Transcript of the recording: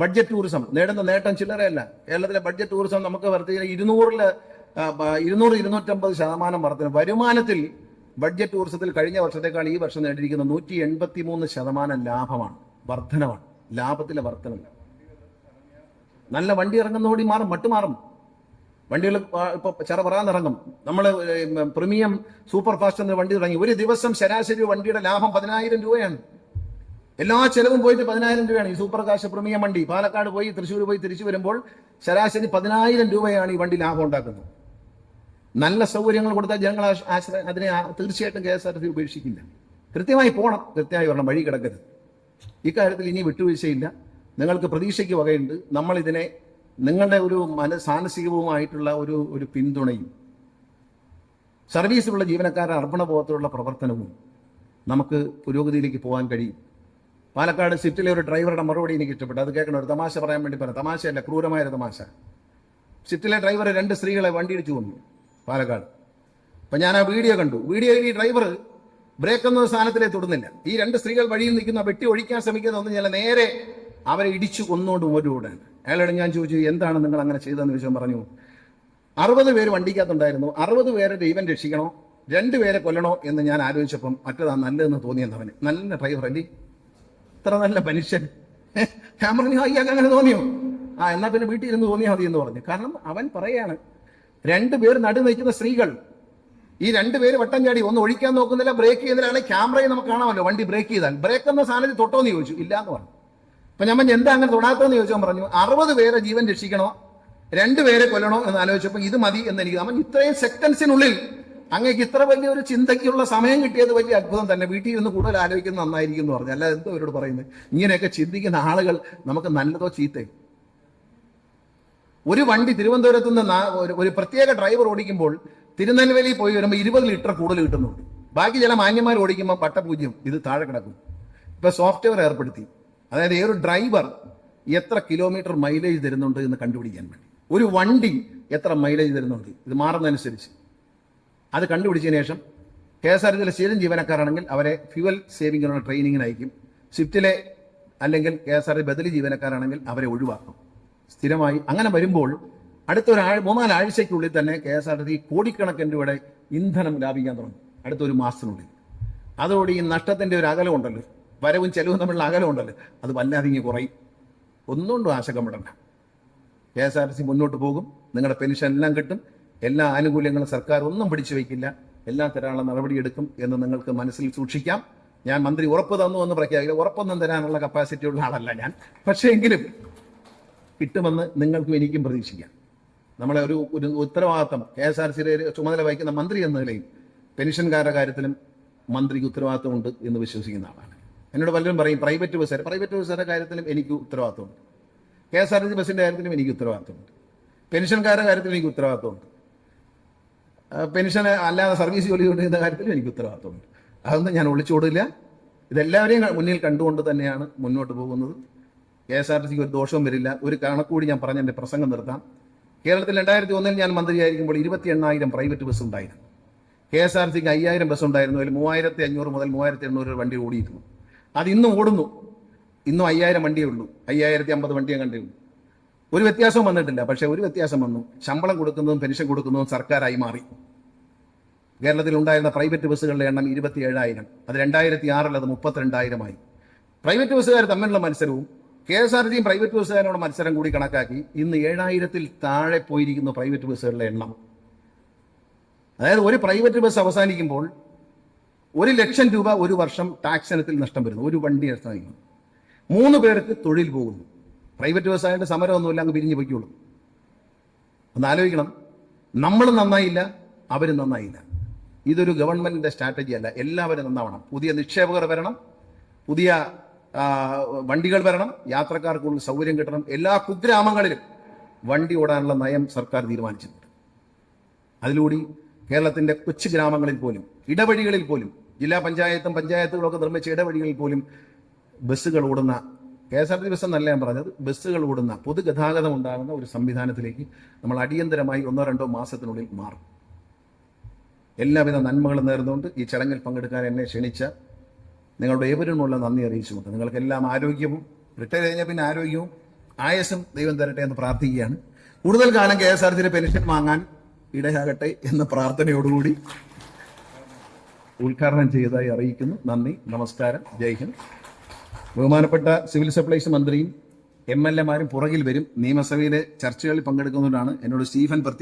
Budget tourism നേടുന്ന നേട്ടം ചില്ലറയല്ല. കേരളത്തിലെ ബഡ്ജറ്റ് ടൂറിസം നമുക്ക് വർദ്ധിക്കുന്ന ഇരുന്നൂറിൽ ഇരുന്നൂറ് ഇരുന്നൂറ്റമ്പത് ശതമാനം വർധന വരുമാനത്തിൽ ബഡ്ജറ്റ് ടൂറിസത്തിൽ കഴിഞ്ഞ വർഷത്തേക്കാൾ ഈ വർഷം നേടിയിരിക്കുന്ന നൂറ്റി എൺപത്തി മൂന്ന് ശതമാനം ലാഭമാണ് വർധനമാണ് ലാഭത്തിലെ വർധന നല്ല വണ്ടി ഇറങ്ങുന്നതോടി മാറും മട്ട് മാറും. വണ്ടികൾ ഇപ്പൊ പറയാന്നിറങ്ങും നമ്മൾ പ്രീമിയം സൂപ്പർ ഫാസ്റ്റ് എന്ന വണ്ടി തുടങ്ങി. ഒരു ദിവസം ശരാശരി വണ്ടിയുടെ ലാഭം പതിനായിരം രൂപയാണ്. എല്ലാ ചെലവും പോയിട്ട് പതിനായിരം രൂപയാണ് ഈ സൂപ്പർ കാശ് പ്രീമിയം വണ്ടി. പാലക്കാട് പോയി തൃശ്ശൂർ പോയി തിരിച്ചു വരുമ്പോൾ ശരാശരി പതിനായിരം രൂപയാണ് ഈ വണ്ടി ലാഭം ഉണ്ടാക്കുന്നത്. നല്ല സൗകര്യങ്ങൾ കൊടുത്താൽ ജനങ്ങൾ ആശ- ആശ്രയ അതിനെ തീർച്ചയായിട്ടും കെ എസ് ആർ ടി ഉപേക്ഷിക്കില്ല. കൃത്യമായി പോകണം കൃത്യമായി വരണം. വഴി കിടക്കരുത്. ഇക്കാര്യത്തിൽ ഇനി വിട്ടുവീഴ്ചയില്ല. നിങ്ങൾക്ക് പ്രതീക്ഷയ്ക്ക് വകയുണ്ട്. നമ്മൾ ഇതിനെ നിങ്ങളുടെ ഒരു മന ഒരു ഒരു പിന്തുണയും സർവീസിലുള്ള ജീവനക്കാരുടെ അർപ്പണബോധത്തിലുള്ള പ്രവർത്തനവും നമുക്ക് പുരോഗതിയിലേക്ക് പോകാൻ കഴിയും. പാലക്കാട് സിറ്റിലെ ഒരു ഡ്രൈവറുടെ മറുപടി എനിക്ക് ഇഷ്ടപ്പെട്ടു. അത് കേൾക്കണം ഒരു തമാശ പറയാൻ വേണ്ടി പറഞ്ഞു. തമാശയല്ല ക്രൂരമായൊരു തമാശ. സിറ്റിലെ ഡ്രൈവർ രണ്ട് സ്ത്രീകളെ വണ്ടി ഇടിച്ചു കൊന്നു പാലക്കാട്. അപ്പൊ ഞാൻ ആ വീഡിയോ കണ്ടു. വീഡിയോയിൽ ഈ ഡ്രൈവർ ബ്രേക്ക് എന്ന സ്ഥാനത്തിലേ തൊടുന്നില്ല. ഈ രണ്ട് സ്ത്രീകൾ വഴിയിൽ നിൽക്കുന്ന വെട്ടി ഒഴിക്കാൻ ശ്രമിക്കുന്ന ഒന്ന് ഞാൻ നേരെ അവരെ ഇടിച്ചു കൊന്നുകൊണ്ട് ഓടുകൂടാണ് അയാളോട് ഞാൻ ചോദിച്ചു എന്താണ് നിങ്ങൾ അങ്ങനെ ചെയ്തതെന്ന്? വിഷയം പറഞ്ഞു അറുപത് പേര് വണ്ടിക്കകത്തുണ്ടായിരുന്നു. അറുപത് പേരെ ദൈവം രക്ഷിക്കണോ? രണ്ടുപേരെ കൊല്ലണോ? എന്ന് ഞാൻ ആലോചിച്ചപ്പം മറ്റേതാ നല്ലതെന്ന് തോന്നിയെന്ന് അവന് നല്ല ഡ്രൈവർ അല്ലേ ഇത്ര നല്ല മനുഷ്യൻ. ഞാൻ അങ്ങനെ തോന്നിയോ? ആ എന്നാ പിന്നെ വീട്ടിൽ ഇരുന്ന് തോന്നിയാൽ മതി എന്ന് പറഞ്ഞു. കാരണം അവൻ പറയാണ് രണ്ടുപേർ നടു നയിക്കുന്ന സ്ത്രീകൾ ഈ രണ്ടുപേര് വട്ടം ചാടി ഒന്ന് ഒഴിക്കാൻ നോക്കുന്നില്ല ബ്രേക്ക് ചെയ്യുന്നില്ല ക്യാമറയിൽ നമുക്ക് കാണാമല്ലോ വണ്ടി ബ്രേക്ക് ചെയ്താൽ. ബ്രേക്ക് എന്ന സാധനത്തിൽ തൊട്ടോ എന്ന് ചോദിച്ചു. ഇല്ല എന്ന് പറഞ്ഞു. അപ്പൊ ഞാൻ പറഞ്ഞു, എന്താ അങ്ങനെ തൊടാത്തതെന്ന് ചോദിച്ചാൽ പറഞ്ഞു അറുപത് പേരെ ജീവൻ രക്ഷിക്കണോ? രണ്ടുപേരെ കൊല്ലണോ? എന്ന് ആലോചിച്ചപ്പോൾ ഇത് മതി എന്ന് എനിക്ക് അവൻ ഇത്രയും സെക്കൻഡ്സിനുള്ളിൽ അങ്ങേക്ക് ഇത്ര വലിയ ഒരു ചിന്തയ്ക്കുള്ള സമയം കിട്ടിയത് വലിയ അത്ഭുതം തന്നെ. വീട്ടിൽ ഇരുന്ന് കൂടുതൽ ആലോചിക്കുന്നത് നന്നായിരിക്കും എന്ന് പറഞ്ഞു. അല്ലാതെ എന്തോ അവരോട് പറയുന്നത്? ഇങ്ങനെയൊക്കെ ചിന്തിക്കുന്ന ആളുകൾ നമുക്ക് നല്ലതോ ചീത്തയോ? ഒരു വണ്ടി തിരുവനന്തപുരത്ത് നിന്ന് ഒരു- ഒരു പ്രത്യേക ഡ്രൈവർ ഓടിക്കുമ്പോൾ തിരുനെൽവേലി പോയി വരുമ്പോൾ ഇരുപത് ലിറ്റർ കൂടുതൽ കിട്ടുന്നുണ്ട്. ബാക്കി ചില മാന്യന്മാർ ഓടിക്കുമ്പോൾ പട്ടപൂജ്യം ഇത് താഴെ കിടക്കും. ഇപ്പൊ സോഫ്റ്റ്വെയർ ഏർപ്പെടുത്തി. അതായത് ഈ ഒരു ഡ്രൈവർ എത്ര കിലോമീറ്റർ മൈലേജ് തരുന്നുണ്ട് എന്ന് കണ്ടുപിടിക്കാൻ വേണ്ടി. ഒരു വണ്ടി എത്ര മൈലേജ് തരുന്നുണ്ട്? ഇത് മാറുന്നതനുസരിച്ച്. അത് കണ്ടുപിടിച്ചതിന് ശേഷം കെ എസ് ആർ ടി സിയിലെ സ്ഥിരം ജീവനക്കാരാണെങ്കിൽ അവരെ ഫ്യൂവൽ സേവിങ്ങിനുള്ള ട്രെയിനിങ്ങിന് അയക്കും. സ്വിഫ്റ്റിലെ അല്ലെങ്കിൽ കെ എസ് ആർ ടി ബദലി ജീവനക്കാരാണെങ്കിൽ അവരെ ഒഴിവാക്കും. സ്ഥിരമായി അങ്ങനെ വരുമ്പോൾ അടുത്ത ഒരു മൂന്നാലാഴ്ചയ്ക്കുള്ളിൽ തന്നെ K S R T C കോടിക്കണക്കിന് രൂപയുടെ ഇന്ധനം ലാഭിക്കാൻ തുടങ്ങും. അടുത്ത ഒരു മാസത്തിനുള്ളിൽ. അതോടെ ഈ നഷ്ടത്തിന്റെ ഒരു അകലം ഉണ്ടല്ലോ. വരവും ചെലവും തമ്മിലുള്ള അകലം ഉണ്ടല്ലോ. അത് വല്ലാതെ ഇങ്ങനെ കുറയും. ഒന്നുകൊണ്ടും ആശങ്കപ്പെടണ്ട K S R T C മുന്നോട്ട് പോകും. നിങ്ങളുടെ പെൻഷൻ എല്ലാം കിട്ടും. എല്ലാ ആനുകൂല്യങ്ങളും സർക്കാർ ഒന്നും പിടിച്ചു വയ്ക്കില്ല. എല്ലാം തരാനുള്ള നടപടിയെടുക്കും എന്ന് നിങ്ങൾക്ക് മനസ്സിൽ സൂക്ഷിക്കാം. ഞാൻ മന്ത്രി ഉറപ്പ് തന്നു എന്ന് പ്രഖ്യാപിക്കില്ല. ഉറപ്പൊന്നും തരാനുള്ള കപ്പാസിറ്റി ഉള്ള ആളല്ല ഞാൻ. പക്ഷേ എങ്കിലും കിട്ടുമെന്ന് നിങ്ങൾക്കും എനിക്കും പ്രതീക്ഷിക്കാം. നമ്മളെ ഒരു ഒരു ഉത്തരവാദിത്തം കെ എസ് ആർ സിയിലെ ചുമതല വഹിക്കുന്ന മന്ത്രി എന്ന നിലയിൽ പെൻഷൻകാരുടെ കാര്യത്തിലും മന്ത്രിക്ക് ഉത്തരവാദിത്തമുണ്ട് എന്ന് വിശ്വസിക്കുന്ന ആളാണ്. എന്നോട് പലരും പറയും പ്രൈവറ്റ് ബസ്സുകാർ പ്രൈവറ്റ് ബസ്സുകാരുടെ കാര്യത്തിലും എനിക്ക് ഉത്തരവാദിത്തമുണ്ട്. കെ എസ് ആർ സി ബസ്സിന്റെ കാര്യത്തിലും എനിക്ക് ഉത്തരവാദിത്തമുണ്ട്. പെൻഷൻകാരുടെ കാര്യത്തിലും എനിക്ക് ഉത്തരവാദിത്തമുണ്ട്. പെൻഷൻ അല്ലാതെ സർവീസ് ജോലി കൊണ്ടിരുന്ന കാര്യത്തിലും എനിക്ക് ഉത്തരവാദിത്തമുണ്ട് അതൊന്നും ഞാൻ ഒളിച്ചോടില്ല ഇതെല്ലാവരെയും മുന്നിൽ കണ്ടുകൊണ്ട് തന്നെയാണ് മുന്നോട്ട് പോകുന്നത്. കെ എസ് ആർ ടി സിക്ക് ഒരു ദോഷവും വരില്ല. ഒരു കണക്കൂടി ഞാൻ പറഞ്ഞ എന്റെ പ്രസംഗം നിർത്താം. കേരളത്തിൽ രണ്ടായിരത്തി ഒന്നിൽ ഞാൻ മന്ത്രിയായിരിക്കുമ്പോൾ ഇരുപത്തി എണ്ണായിരം പ്രൈവറ്റ് ബസ് ഉണ്ടായിരുന്നു. കെ എസ് ആർ സിക്ക് അയ്യായിരം ബസ് ഉണ്ടായിരുന്നു. അതിൽ മൂവായിരത്തി അഞ്ഞൂറ് മുതൽ മൂവായിരത്തി എണ്ണൂറ് വണ്ടി ഓടിയിരുന്നു. അത് ഇന്നും ഓടുന്നു. ഇന്നും അയ്യായിരം വണ്ടിയേ ഉള്ളൂ. അയ്യായിരത്തി അമ്പത് വണ്ടിയെ കണ്ടേ ഉള്ളൂ. ഒരു വ്യത്യാസവും വന്നിട്ടില്ല. പക്ഷേ ഒരു വ്യത്യാസം വന്നു. ശമ്പളം കൊടുക്കുന്നതും പെൻഷൻ കൊടുക്കുന്നതും സർക്കാരായി മാറി. കേരളത്തിൽ ഉണ്ടായിരുന്ന പ്രൈവറ്റ് ബസ്സുകളുടെ എണ്ണം ഇരുപത്തി ഏഴായിരം അത് രണ്ടായിരത്തി ആറിൽ അത് മുപ്പത്തിരണ്ടായിരമായി. പ്രൈവറ്റ് ബസ്സുകാർ തമ്മിലുള്ള മത്സരവും കെ എസ് ആർ ടിയും പ്രൈവറ്റ് ബസ്സുകാരുടെ മത്സരം കൂടി കണക്കാക്കി ഇന്ന് ഏഴായിരത്തിൽ താഴെ പോയിരിക്കുന്നു പ്രൈവറ്റ് ബസ്സുകളുടെ എണ്ണം. അതായത് ഒരു പ്രൈവറ്റ് ബസ് അവസാനിക്കുമ്പോൾ ഒരു ലക്ഷം രൂപ ഒരു വർഷം ടാക്സ് ഇനത്തിൽ നഷ്ടം വരുന്നു. ഒരു വണ്ടി അവസാനിക്കുന്നു മൂന്ന് പേർക്ക് തൊഴിൽ പോകുന്നു. പ്രൈവറ്റ് ബസ്സായിട്ട് സമരമൊന്നുമില്ല അങ്ങ് പിരിഞ്ഞു പോയിക്കോളൂ. ഒന്ന് ആലോചിക്കണം. നമ്മൾ നന്നായില്ല അവർ നന്നായില്ല. ഇതൊരു ഗവൺമെന്റിന്റെ സ്ട്രാറ്റജി അല്ല. എല്ലാവരും നന്നാവണം. പുതിയ നിക്ഷേപകർ വരണം. പുതിയ വണ്ടികൾ വരണം. യാത്രക്കാർക്ക് കൂടുതൽ സൗകര്യം കിട്ടണം. എല്ലാ കുഗ്രാമങ്ങളിലും വണ്ടി ഓടാനുള്ള നയം സർക്കാർ തീരുമാനിച്ചിട്ടുണ്ട്. അതിലൂടെ കേരളത്തിന്റെ കൊച്ചു ഗ്രാമങ്ങളിൽ പോലും ഇടവഴികളിൽ പോലും ജില്ലാ പഞ്ചായത്തും പഞ്ചായത്തുകളൊക്കെ നിർമ്മിച്ച ഇടവഴികളിൽ പോലും ബസ്സുകൾ ഓടുന്ന K S R T bus എന്നല്ല ഞാൻ പറഞ്ഞത് ബസ്സുകൾ ഓടുന്ന പൊതുഗതാഗതം ഉണ്ടാകുന്ന ഒരു സംവിധാനത്തിലേക്ക് നമ്മൾ അടിയന്തരമായി ഒന്നോ രണ്ടോ മാസത്തിനുള്ളിൽ മാറും. എല്ലാവിധ നന്മകളും നേർന്നുകൊണ്ട് ഈ ചടങ്ങിൽ പങ്കെടുക്കാൻ എന്നെ ക്ഷണിച്ച നിങ്ങളുടെ ഏവരുമുള്ള നന്ദി അറിയിച്ചുകൊണ്ട് നിങ്ങൾക്കെല്ലാം ആരോഗ്യവും റിട്ടയർ കഴിഞ്ഞ പിന്നെ ആരോഗ്യവും ആയസും ദൈവം തരട്ടെ എന്ന് പ്രാർത്ഥിക്കുകയാണ്. കൂടുതൽ കാലം കെ എസ് ആർ സിയിലെ പെൻഷൻ വാങ്ങാൻ ഇടയാകട്ടെ എന്ന പ്രാർത്ഥനയോടുകൂടി ഉദ്ഘാടനം ചെയ്തതായി അറിയിക്കുന്നു. നന്ദി നമസ്കാരം ജയ് ഹിന്ദ്. ബഹുമാനപ്പെട്ട സിവിൽ സപ്ലൈസ് മന്ത്രിയും എം എൽ എമാരും പുറകിൽ വരും. നിയമസഭയിലെ ചർച്ചകളിൽ പങ്കെടുക്കുന്നതുകൊണ്ടാണ് എന്നോട് സ്റ്റീഫൻ പ്രത്യേക